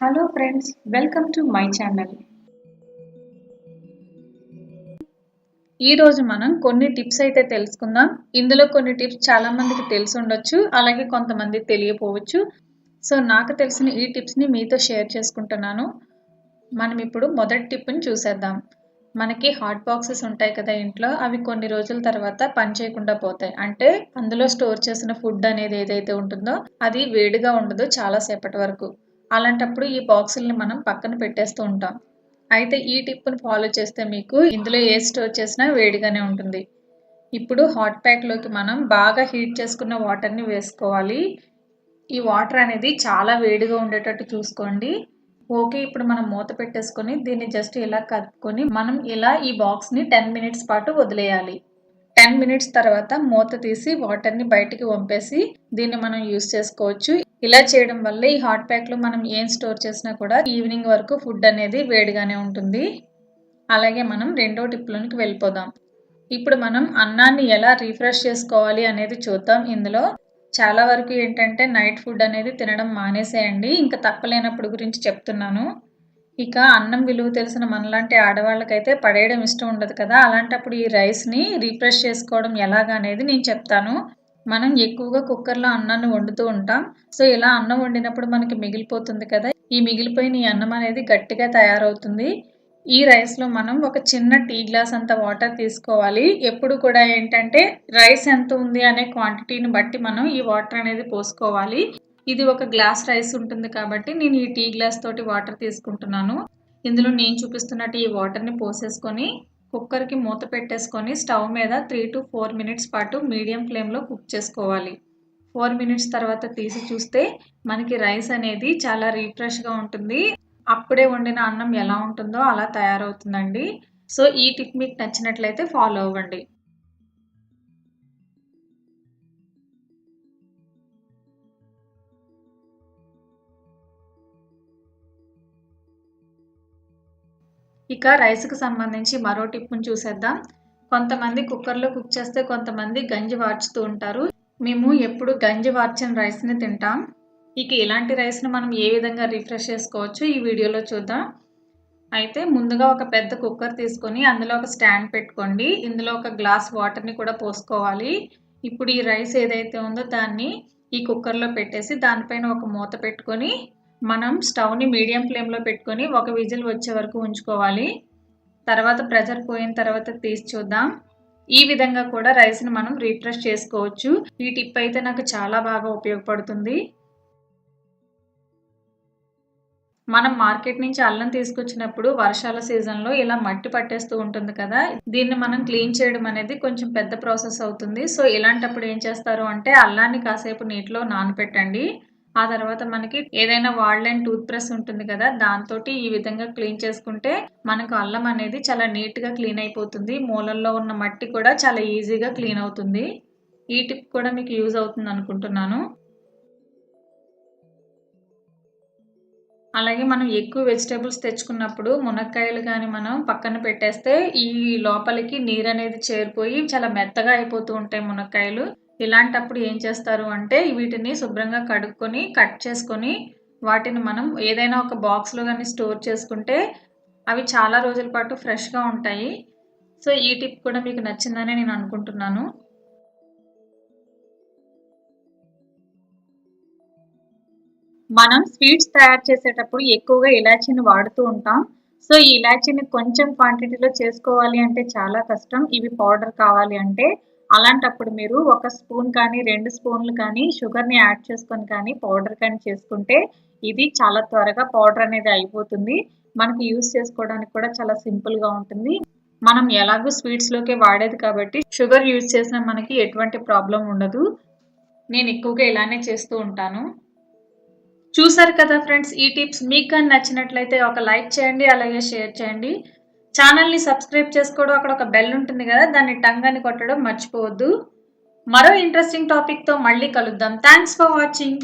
Hello friends welcome to my channel ఈరోజు మనం కొన్ని టిప్స్ అయితే తెలుసుకుందాం. ఇందులో కొన్ని టిప్స్ చాలా మందికి తెలిసి ఉండొచ్చు అలాగే కొంతమంది తెలియపోవచ్చు. సో నాకు తెలిసిన ఈ టిప్స్ని మీతో షేర్ చేసుకుంటున్నాను. మనం ఇప్పుడు మొదటి టిప్ని చూసేద్దాం. మనకి హాట్ బాక్సెస్ ఉంటాయి కదా ఇంట్లో అవి కొన్ని రోజుల తర్వాత పని చేయకుండా పోతాయి. అంటే అందులో స్టోర్ చేసిన ఫుడ్ అనేది ఏదైతే ఉంటుందో అది వేడిగా ఉండదు చాలా సేపటి వరకు. అలాంటప్పుడు ఈ బాక్సుల్ని మనం పక్కన పెట్టేస్తూ ఉంటాం. అయితే ఈ టిప్ని ఫాలో చేస్తే మీకు ఇందులో ఏ స్టోర్ చేసినా వేడిగానే ఉంటుంది. ఇప్పుడు హాట్ ప్యాక్లోకి మనం బాగా హీట్ చేసుకున్న వాటర్ని వేసుకోవాలి. ఈ వాటర్ అనేది చాలా వేడిగా ఉండేటట్టు చూసుకోండి. ఓకే ఇప్పుడు మనం మూత పెట్టేసుకొని దీన్ని జస్ట్ ఇలా కలుపుకొని మనం ఇలా ఈ బాక్స్ని టెన్ మినిట్స్ పాటు వదిలేయాలి. టెన్ మినిట్స్ తర్వాత మూత తీసి వాటర్ని బయటికి పంపేసి దీన్ని మనం యూస్ చేసుకోవచ్చు. ఇలా చేయడం వల్ల ఈ హాట్ ప్యాక్లో మనం ఏం స్టోర్ చేసినా కూడా ఈవినింగ్ వరకు ఫుడ్ అనేది వేడిగానే ఉంటుంది. అలాగే మనం రెండో టిప్లోనికి వెళ్ళిపోదాం. ఇప్పుడు మనం అన్నాన్ని ఎలా రీఫ్రెష్ చేసుకోవాలి అనేది చూద్దాం. ఇందులో చాలా వరకు ఏంటంటే నైట్ ఫుడ్ అనేది తినడం మానేసేయండి. ఇంకా తప్పలేనప్పుడు గురించి చెప్తున్నాను. ఇక అన్నం విలువ తెలిసిన మనలాంటి ఆడవాళ్ళకైతే పడేయడం ఇష్టం ఉండదు కదా. అలాంటప్పుడు ఈ రైస్ని రీఫ్రెష్ చేసుకోవడం ఎలాగా అనేది నేను చెప్తాను. మనం ఎక్కువగా కుక్కర్లో అన్నాన్ని వండుతూ ఉంటాం. సో ఇలా అన్నం వండినప్పుడు మనకి మిగిలిపోతుంది కదా. ఈ మిగిలిపోయిన ఈ అన్నం అనేది గట్టిగా తయారవుతుంది. ఈ రైస్లో మనం ఒక చిన్న టీ గ్లాస్ అంత వాటర్ తీసుకోవాలి. ఎప్పుడు కూడా ఏంటంటే రైస్ ఎంత ఉంది అనే క్వాంటిటీని బట్టి మనం ఈ వాటర్ అనేది పోసుకోవాలి. ఇది ఒక గ్లాస్ రైస్ ఉంటుంది కాబట్టి నేను ఈ టీ గ్లాస్ తోటి వాటర్ తీసుకుంటున్నాను. ఇందులో నేను చూపిస్తున్నట్టు ఈ వాటర్ని పోసేసుకొని కుక్కర్కి మూత పెట్టేసుకొని స్టవ్ మీద త్రీ టు ఫోర్ మినిట్స్ పాటు మీడియం ఫ్లేమ్లో కుక్ చేసుకోవాలి. ఫోర్ మినిట్స్ తర్వాత తీసి చూస్తే మనకి రైస్ అనేది చాలా రీఫ్రెష్గా ఉంటుంది. అప్పుడే వండిన అన్నం ఎలా ఉంటుందో అలా తయారవుతుందండి. సో ఈ టిప్ మీకు నచ్చినట్లయితే ఫాలో అవ్వండి. ఇక రైస్కి సంబంధించి మరో టిప్ని చూసేద్దాం. కొంతమంది కుక్కర్లో కుక్ చేస్తే కొంతమంది గంజి వార్చుతూ ఉంటారు. మేము ఎప్పుడు గంజి వార్చిన రైస్ని తింటాం. ఇక ఇలాంటి రైస్ని మనం ఏ విధంగా రిఫ్రెష్ చేసుకోవచ్చు ఈ వీడియోలో చూద్దాం. అయితే ముందుగా ఒక పెద్ద కుక్కర్ తీసుకొని అందులో ఒక స్టాండ్ పెట్టుకోండి. ఇందులో ఒక గ్లాస్ వాటర్ని కూడా పోసుకోవాలి. ఇప్పుడు ఈ రైస్ ఏదైతే ఉందో దాన్ని ఈ కుక్కర్లో పెట్టేసి దానిపైన ఒక మూత పెట్టుకొని మనం స్టవ్ని మీడియం ఫ్లేమ్లో పెట్టుకొని ఒక విజిల్ వచ్చే వరకు ఉంచుకోవాలి. తర్వాత ప్రెజర్ పోయిన తర్వాత తీసి చూద్దాం. ఈ విధంగా కూడా రైస్ని మనం రీఫ్రెష్ చేసుకోవచ్చు. ఈ టిప్ అయితే నాకు చాలా బాగా ఉపయోగపడుతుంది. మనం మార్కెట్ నుంచి అల్లం తీసుకొచ్చినప్పుడు వర్షాల సీజన్లో ఇలా మట్టి పట్టేస్తూ ఉంటుంది కదా దీన్ని మనం క్లీన్ చేయడం అనేది కొంచెం పెద్ద ప్రాసెస్ అవుతుంది. సో ఇలాంటప్పుడు ఏం చేస్తారు అంటే అల్లాన్ని కాసేపు నీటిలో నానపెట్టండి. ఆ తర్వాత మనకి ఏదైనా వాడలేని టూత్ బ్రష్ ఉంటుంది కదా దాంతో ఈ విధంగా క్లీన్ చేసుకుంటే మనకు అల్లం అనేది చాలా నీట్గా క్లీన్ అయిపోతుంది. మూలల్లో ఉన్న మట్టి కూడా చాలా ఈజీగా క్లీన్ అవుతుంది. ఈ టిప్ కూడా మీకు యూజ్ అవుతుంది అనుకుంటున్నాను. అలాగే మనం ఎక్కువ వెజిటేబుల్స్ తెచ్చుకున్నప్పుడు మునక్కాయలు కానీ మనం పక్కన పెట్టేస్తే ఈ లోపలికి నీరు అనేది చేరిపోయి చాలా మెత్తగా అయిపోతూ ఉంటాయి మునక్కాయలు. ఇలాంటప్పుడు ఏం చేస్తారు అంటే వీటిని శుభ్రంగా కడుక్కొని కట్ చేసుకొని వాటిని మనం ఏదైనా ఒక బాక్స్లో కానీ స్టోర్ చేసుకుంటే అవి చాలా రోజుల పాటు ఫ్రెష్గా ఉంటాయి. సో ఈ టిప్ కూడా మీకు నచ్చిందని నేను అనుకుంటున్నాను. మనం స్వీట్స్ తయారు చేసేటప్పుడు ఎక్కువగా ఇలాచీని వాడుతూ ఉంటాం. సో ఈ ఇలాచీని కొంచెం క్వాంటిటీలో చేసుకోవాలి అంటే చాలా కష్టం. ఇవి పౌడర్ కావాలి అంటే అలాంటప్పుడు మీరు ఒక స్పూన్ కానీ రెండు స్పూన్లు కానీ షుగర్ని యాడ్ చేసుకొని కానీ పౌడర్ కానీ చేసుకుంటే ఇది చాలా త్వరగా పౌడర్ అనేది అయిపోతుంది. మనకి యూస్ చేసుకోవడానికి కూడా చాలా సింపుల్గా ఉంటుంది. మనం ఎలాగో స్వీట్స్లోకే వాడేది కాబట్టి షుగర్ యూజ్ చేసినా మనకి ఎటువంటి ప్రాబ్లం ఉండదు. నేను ఎక్కువగా ఇలానే చేస్తూ ఉంటాను. చూసారు కదా ఫ్రెండ్స్ ఈ టిప్స్. మీకు కానీ నచ్చినట్లయితే ఒక లైక్ చేయండి అలాగే షేర్ చేయండి. ఛానల్ని సబ్స్క్రైబ్ చేసుకోవడం అక్కడ ఒక బెల్ ఉంటుంది కదా దాన్ని టంగ్ అని కొట్టడం మర్చిపోవద్దు. మరో ఇంట్రెస్టింగ్ టాపిక్తో మళ్ళీ కలుద్దాం. Thanks for watching